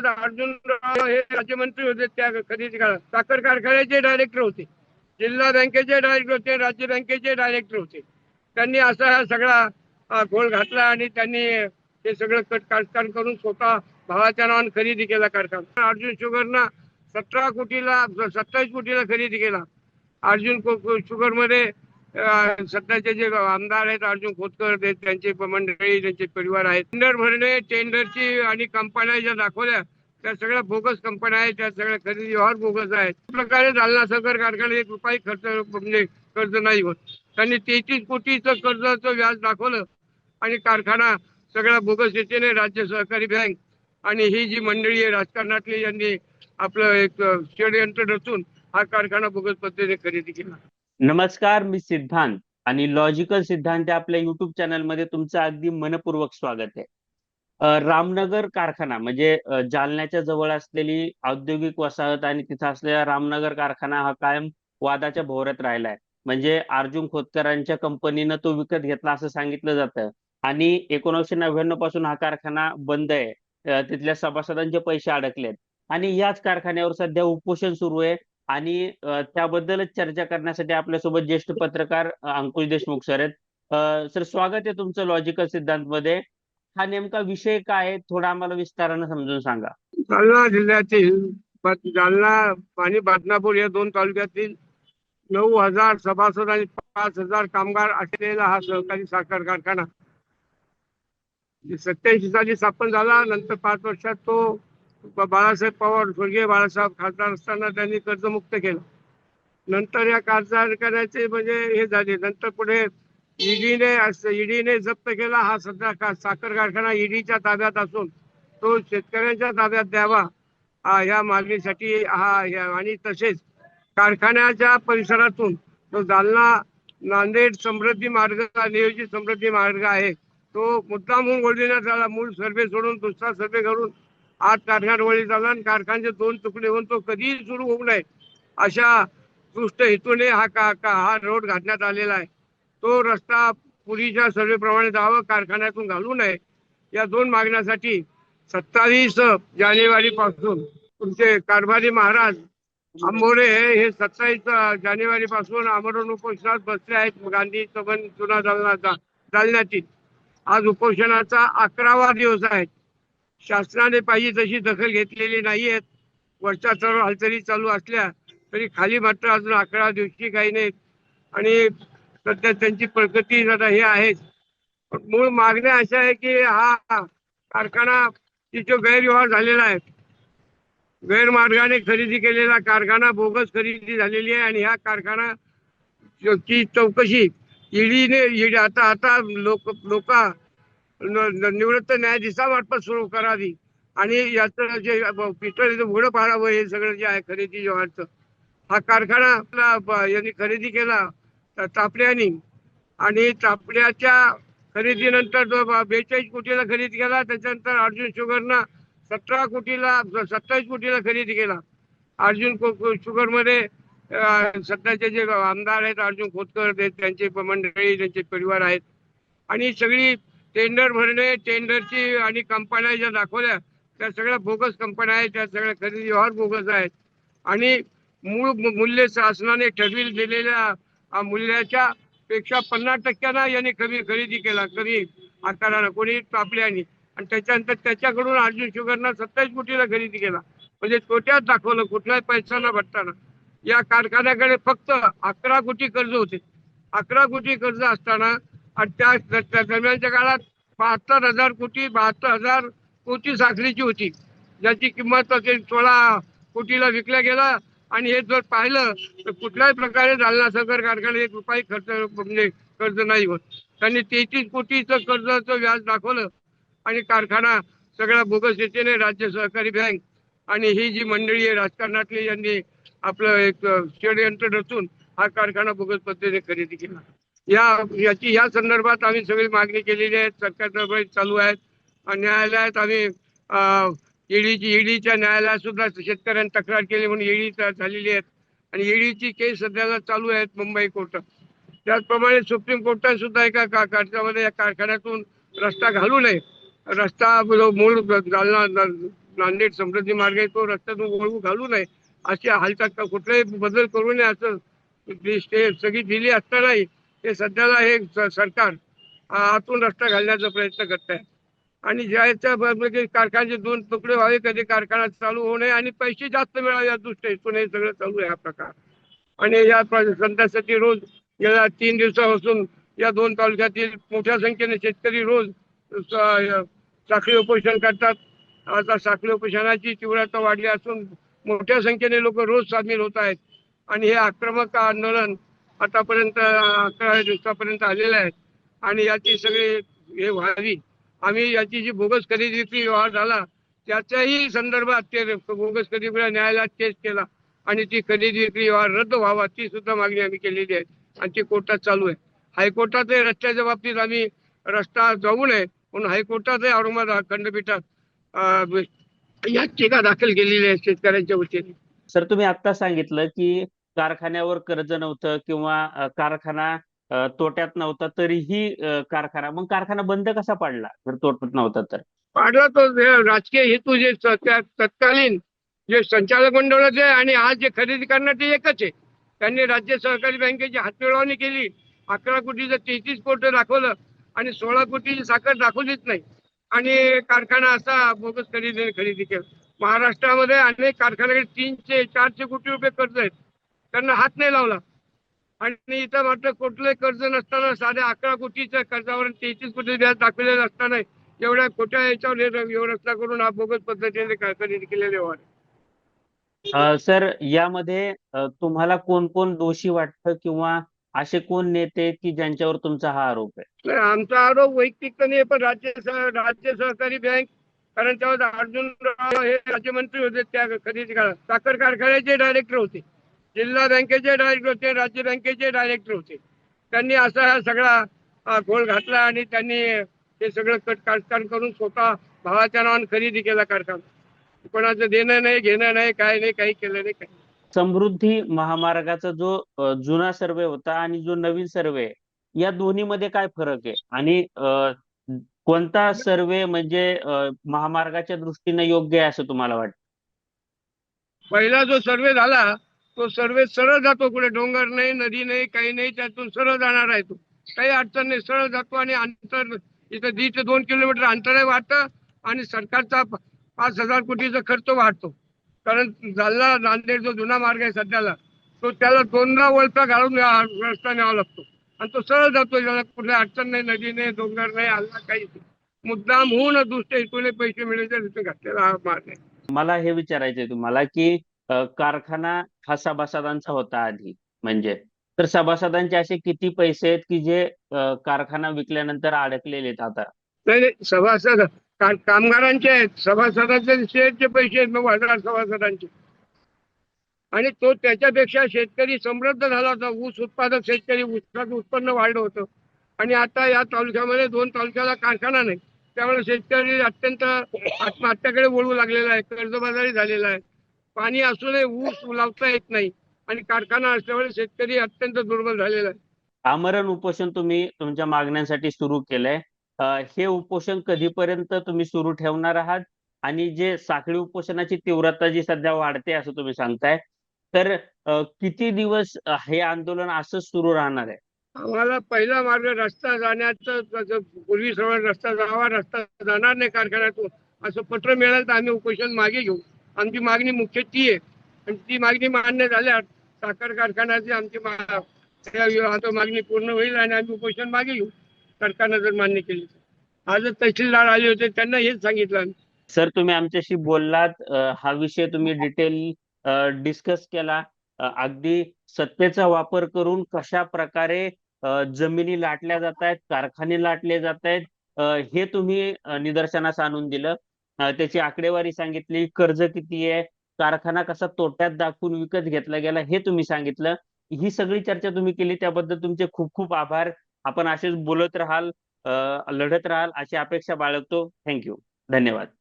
सोबत अर्जुन राव हे राज्यमंत्री होते त्या खरेदी काळात साखर कारखान्याचे डायरेक्टर होते. जिल्हा बँकेचे डायरेक्टर होते राज्य बँकेचे डायरेक्टर होते. त्यांनी असा हा सगळा अ, घोळ घातला आणि त्यांनी हे सगळं कट कारखान करून स्वतः भावाच्या नावाने खरेदी केला कारखाना. अर्जुन शुगरना सतरा कोटीला सत्तावीस कोटीला खरेदी केला. अर्जुन शुगरमध्ये सध्याचे जे आमदार आहेत अर्जुन खोतकर त्यांचे मंडळी त्यांचे परिवार आहेत. टेंडर भरणे टेंडरची आणि कंपन्या ज्या दाखवल्या त्या सगळ्या बोगस कंपन्या आहेत त्या सगळ्या खरेदी व्यवहार बोगस आहेत. प्रकारे जालना सहकार कारखान्यात एक रुपये खर्च म्हणजे कर्ज नाही होत. त्यांनी तेहतीस कोटीचं कर्जाचं व्याज दाखवलं आणि कारखाना सगळ्या बोगस रीतीने राज्य सहकारी बँक आणि ही जी मंडळी आहे राजकारणातली यांनी आपलं एक षडयंत्र रचून हा कारखाना बोगस पद्धतीने खरेदी केला. नमस्कार मी सिद्धांत आणि लॉजिकल सिद्धांत आपल्या युट्यूब चॅनलमध्ये तुमचं अगदी मनपूर्वक स्वागत आहे. रामनगर कारखाना म्हणजे जालन्याच्या जवळ असलेली औद्योगिक वसाहत आणि तिथं असलेला रामनगर कारखाना हा कायम वादाच्या भोवऱ्यात राहिलाय. म्हणजे अर्जुन खोतकरांच्या कंपनीनं तो विकत घेतला असं सांगितलं जातं आणि एकोणीसशे नव्याण्णवपासून हा कारखाना बंद आहे. तिथल्या सभासदांचे पैसे अडकलेत आणि याच कारखान्यावर सध्या उपोषण सुरू आहे. आणि त्याबद्दलच चर्चा करण्यासाठी आपल्यासोबत ज्येष्ठ पत्रकार अंकुश देशमुख सर आहेत. सर स्वागत आहे तुमचं लॉजिकल सिद्धांत मध्ये हा नेमका विषय काय थोडा आम्हाला विस्तारानं समजून सांगा. जालना जिल्ह्यातील जालना आणि बदनापूर या दोन तालुक्यातील नऊ हजार सभासद आणि पाच हजार कामगार असलेला हा सहकारी साखर कारखाना. सत्याऐंशी साली स्थापन झाला. नंतर पाच वर्षात तो बाळासाहेब पवार स्वर्गीय बाळासाहेब खासदार असताना त्यांनी कर्जमुक्त केलं. नंतर या कर्जाधिकाऱ्याचे म्हणजे हे झाले. नंतर पुढे ईडीने ईडीने जप्त केला. हा सध्या का- साखर कारखाना ईडीच्या ताब्यात असून तो शेतकऱ्यांच्या ताब्यात द्यावा. ह्या या मागणीसाठी हा या- आणि तसेच कारखान्याच्या परिसरातून जो जालना नांदेड समृद्धी मार्ग नियोजित समृद्धी मार्ग आहे तो मुद्दामहून ओढविण्यात आला. मूळ सर्वे सोडून दुसरा सर्वे करून आज कारखान वळी झाला आणि कारखान्याचे दोन तुकडे होऊन तो कधीही सुरू होऊ नये अशा दृष्ट हेतूने हा का का- हा रोड घातण्यात आलेला आहे. तो रस्ता पूर्वीच्या सर्वेप्रमाणे जावं कारखान्यातून घालू नये. या दोन मागण्यासाठी सत्तावीस जानेवारी पासून तुमचे कारभारी महाराज आंबोरे हे सत्तावीस जानेवारी पासून आमरण उपोषणात बसले आहेत गांधी चौगन चुना जालना जालन्यातील. आज उपोषणाचा अकरावा दिवस आहे. शासनाने पाहिजे तशी दखल घेतलेली नाही आहेत वरच्या सर्व हालचाली चालू असल्या तरी खाली मात्र अजून अकरा दिवशी काही नाहीत. आणि सध्या त्यांची प्रगती जरा हे आहेच. पण मूळ मागण्या अशा आहे की हा कारखाना जो गैरव्यवहार झालेला आहे. गैरमार्गाने खरेदी केलेला कारखाना बोगस खरेदी झालेली आहे आणि ह्या कारखाना ची चौकशी ईडीने ईडी आता आता लोक लोक निवृत्त न्यायाधीशामार्फत सुरू करावी. आणि याचं जे पितळ उघडं पाडावं हे सगळं जे आहे खरेदी व्यवहारचं हा कारखाना आपला यांनी खरेदी केला तापड्यानी आणि तापड्याच्या खरेदीनंतर जो बेचाळीस कोटीला खरेदी केला त्याच्यानंतर अर्जुन शुगरना सतरा कोटीला सत्तावीस कोटीला खरेदी केला. अर्जुन शुगरमध्ये सध्याचे जे आमदार आहेत अर्जुन खोतकर त्यांचे मंडळी त्यांचे परिवार आहेत. आणि सगळी टेंडर भरणे टेंडरची आणि कंपन्या ज्या दाखवल्या त्या सगळ्या बोगस कंपन्या आहेत त्या सगळ्या खरेदी व्यवहार बोगस आहेत. आणि मूळ मूल्य शासनाने ठरविल दिलेल्या मूल्याच्या पेक्षा पन्नास टक्क्यांना यांनी कमी खरेदी केला कमी आकारानं कोणी तापल्याने आणि त्याच्यानंतर त्याच्याकडून अर्जुन शुगरना सत्तावीस कोटीला खरेदी केला. म्हणजे तोट्यात दाखवलं कुठलाही पैसा न भटताना या कारखान्याकडे फक्त अकरा कोटी कर्ज होते. अकरा कोटी कर्ज असताना आणि त्या दरम्यानच्या काळात बहात्तर हजार कोटी बहात्तर हजार कोटी साखरेची होती. ज्याची किंमत सोळा कोटीला विकल्या गेला. आणि हे जर पाहिलं तर कुठल्याही प्रकारे जालना साखर कारखान्यात एक रुपये खर्च म्हणजे कर्ज नाही होत. त्यांनी तेहतीस कोटीचं कर्जाचं व्याज दाखवलं. आणि कारखाना सगळ्या बोगस राज्य सहकारी बँक आणि ही जी मंडळी आहे राजकारणातली यांनी आपलं एक षडयंत्र रचून हा कारखाना बोगस पद्धतीने खरेदी केला. या याची या संदर्भात आम्ही सगळी मागणी केलेली आहे. सरकार दरबारी चालू आहेत न्यायालयात आम्ही ईडीची ईडीच्या न्यायालयात सुद्धा शेतकऱ्यांनी तक्रार केली म्हणून ईडी झालेली आहेत. आणि ईडीची केस सध्याला चालू आहेत मुंबई कोर्टात त्याचप्रमाणे सुप्रीम कोर्टात सुद्धा एका का कारखान्यामध्ये या कारखान्यातून रस्ता घालू नये. रस्ता जो मूळ जालना नांदेड समृद्धी मार्ग आहे तो रस्त्यातून वळू घालू नये. अशी हालचाल कुठलाही बदल करू नये असं सगळी दिली असतानाही हे सध्याला हे सरकार आतून रस्ता घालण्याचा प्रयत्न करत आहे. आणि ज्याच्या कारखान्याचे दोन तुकडे व्हावे कधी कारखाना चालू होऊ नये आणि पैसे जास्त मिळावे या दृष्टीतून हे सगळं चालू आहे हा प्रकार. आणि या संध्यासाठी रोज गेल्या तीन दिवसापासून या दोन तालुक्यातील मोठ्या संख्येने शेतकरी रोज साखळी उपोषण करतात. आता साखळी उपोषणाची तीव्रता वाढली असून मोठ्या संख्येने लोक रोज सामील होत आहेत. आणि हे आक्रमक आंदोलन आतापर्यंत अकरा दिवसापर्यंत आलेलं आहे आणि याची सगळी हे व्हावी. आम्ही याची जी बोगस खरेदी व्यवहार झाला त्याच्याही संदर्भात ते बोगस खरेदी न्यायालयात केस केला. आणि ती खरेदी विक्री व्यवहार रद्द व्हावा ती सुद्धा मागणी आम्ही केलेली आहे. आणि ती कोर्टात चालू आहे. हायकोर्टात रस्त्याच्या बाबतीत आम्ही रस्ता जाऊ नये म्हणून हायकोर्टात औरंगाबाद खंडपीठात याचिका दाखल केलेली आहे शेतकऱ्यांच्या वतीने. सर तुम्ही आता सांगितलं की कारखान्यावर कर्ज नव्हतं किंवा कारखाना तोट्यात नव्हता तरीही कारखाना मग कारखाना बंद कसा पाडला? जर तोट्यात नव्हता तर. पाडला तो राजकीय हेतू जे तत्कालीन जे संचालक मंडळाचे आणि आज जे खरेदी करणार ते एकच आहे. त्यांनी राज्य सहकारी बँकेची हातमिळवणी केली. अकरा कोटीचं तेहतीस कोटी दाखवलं आणि सोळा कोटीची साखर दाखवलीच नाही. आणि कारखाना असा बोगस खरेदी खरेदी केला. महाराष्ट्रामध्ये अनेक कारखान्याकडे तीनशे चारशे कोटी रुपये कर्ज आहेत. त्यांना हात नाही लावला. आणि इथं मात्र कुठलंही कर्ज नसताना साध्या अकरा कोटीच्या कर्जावर तेहतीस कोटी व्याज दाखवलेलं असताना एवढ्या खोट्या याच्यावर व्यवस्था करून हा बोगस पद्धतीने का- खरेदी केलेले व्यवहार सर यामध्ये तुम्हाला कोण कोण दोषी वाटतं किंवा असे कोण नेते की ज्यांच्यावर तुमचा हा आरोप आहे? आमचा आरोप वैयक्तिक तर नाही पण राज्य राज्य सहकारी बँक कारण तेव्हा अर्जुन राव हे राज्यमंत्री होते त्या खरेदी साखर कारखान्याचे डायरेक्टर होते. जिल्हा बँकेचे डायरेक्टर होते राज्य बँकेचे डायरेक्टर होते. त्यांनी असा हा सगळा घोळ घातला आणि त्यांनी हे सगळं कट कारस्थान करून स्वतः भावाच्या नावाने खरेदी केला कारखाना. कोणाचं देणं नाही घेणं नाही काय नाही काही केलं नाही काही समृद्धी महामार्गाचा जो जुना सर्वे होता आणि जो नवीन सर्वे या दोन्हीमध्ये काय फरक आहे? आणि कोणता सर्वे म्हणजे महामार्गाच्या दृष्टीने योग्य आहे असं तुम्हाला वाटतं? पहिला जो सर्वे झाला तो सर्वे सरळ जातो कुठे? डोंगर नाही नदी नाही काही नाही त्यातून सरळ जाणार आहे तो. काही अडचण नाही सरळ जातो आणि अंतर इथं दीड ते दोन किलोमीटर अंतरही वाढतं आणि सरकारचा पाच हजार कोटीचा खर्च वाढतो. कारण जालना नांदेड जो जुना मार्ग आहे सध्याला तो त्याला दोनदा वळता घालून रस्ता न्यावा लागतो. आणि तो सरळ जातो त्याला कुठली अडचण नाही नदी नाही डोंगर नाही हल्ला काही मुद्दाम होऊन दुसऱ्या हेतूने पैसे मिळायचे तिथे घातलेला हा मार्ग आहे. मला हे विचारायचंय तुम्हाला की कारखाना हा सभासदांचा होता आधी. म्हणजे? तर सभासदांचे असे किती पैसे आहेत की जे कारखाना विकल्यानंतर अडकलेले आहेत आता? नाही नाही सभासद का- कामगारांचे आहेत. सभासदांचे शेअरचे पैसे आहेत. नऊ हजार सभासदांचे. आणि तो त्याच्यापेक्षा शेतकरी समृद्ध झाला होता. ऊस उत्पादक शेतकरी ऊसाचं उत्पन्न वाढलं होतं. आणि आता या तालुक्यामध्ये दोन तालुक्याला कारखाना नाही. त्यामुळे शेतकरी अत्यंत आत्महत्याकडे वळू लागलेला आहे. कर्जबाजारी झालेला आहे. पाणी असूनही ऊस लावता येत नाही. आणि कारखाना असल्यामुळे शेतकरी अत्यंत दुर्बल झालेला आहे. आमरण उपोषण तुम्ही तुमच्या मागण्यांसाठी सुरू केलंय. हे उपोषण कधीपर्यंत तुम्ही सुरू ठेवणार आहात? आणि जे साखळी उपोषणाची तीव्रता जी सध्या वाढते असं तुम्ही सांगताय तर किती दिवस हे आंदोलन असंच सुरू राहणार आहे? आम्हाला पहिला मार्ग रस्ता जाण्याचं पूर्वी सरळ रस्ता जावा रस्ता जाणार नाही कारखान्यातून. असं पत्र मिळालं तर आम्ही उपोषण मागे घेऊ. आमची मागणी मुख्य ती आहे. आणि ती मागणी मान्य झाल्यास साखर कारखान्याची आमची आता मागणी पूर्ण होईल आणि आम्ही उपोषण मागे घेऊ. सरकारनं जर मान्य केली आज आजच तहसीलदार आले होते त्यांना हेच सांगितलं सर तुम्ही आमच्याशी बोललात. हा विषय तुम्ही डिटेल डिस्कस केला. अगदी सत्तेचा वापर करून कशा प्रकारे जमिनी लाटल्या जात आहेत कारखाने लाटले जात आहेत हे तुम्ही निदर्शनास आणून दिलं. त्याची आकडेवारी सांगितली कर्ज किती आहे कारखाना कसा तोट्यात दाखवून विकत घेतला गेला हे तुम्ही सांगितलं. ही सगळी चर्चा तुम्ही केली त्याबद्दल तुमचे खूप खूप आभार. आपण असेच बोलत राहाल अ, लढत राहाल अशी अपेक्षा बाळगतो. थँक्यू. धन्यवाद.